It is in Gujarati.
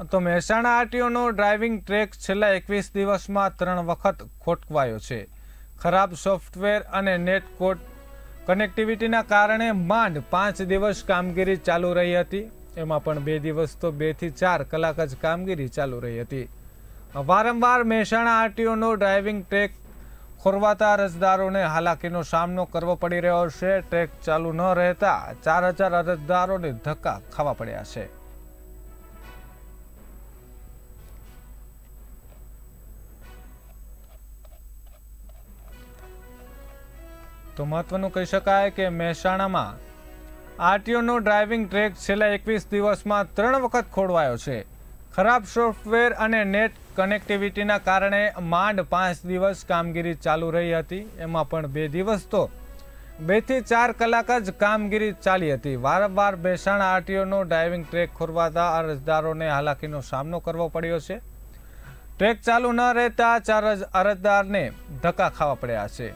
તો મહેસાણા આરટીઓનો ડ્રાઇવિંગ ટ્રેક છેલ્લા એકવીસ દિવસમાં ત્રણ વખત ખોટવાયો છે. ખરાબ સોફ્ટવેર અને નેટ કોડ કનેક્ટિવિટીના કારણે માંડ પાંચ દિવસ કામગીરી ચાલુ રહી હતી. એમાં પણ બે દિવસ તો બેથી ચાર કલાક જ કામગીરી ચાલુ રહી હતી. વારંવાર મહેસાણા આરટીઓનો ડ્રાઇવિંગ ટ્રેક ખોરવાતા અરજદારોને હાલાકીનો સામનો કરવો પડી રહ્યો છે. ટ્રેક ચાલુ ન રહેતા ચાર હજાર અરજદારોને ધક્કા ખાવા પડ્યા છે. તો મહત્વનું કહી શકાય કે મહેસાણામાં આરટીઓનો ડ્રાઇવિંગ ટ્રેક છેલ્લા એકવીસ દિવસમાં ત્રણ વખત ખોડવાયો છે. ખરાબ સોફ્ટવેર અને નેટ કનેક્ટિવિટીના કારણે માંડ પાંચ દિવસ કામગીરી ચાલુ રહી હતી. એમાં પણ બે દિવસ તો બેથી ચાર કલાક જ કામગીરી ચાલી હતી. વારંવાર મહેસાણા આરટીઓનો ડ્રાઇવિંગ ટ્રેક ખોરવાતા અરજદારોને હાલાકીનો સામનો કરવો પડ્યો છે. ટ્રેક ચાલુ ન રહેતા ચાર અરજદારને ધક્કા ખાવા પડ્યા છે.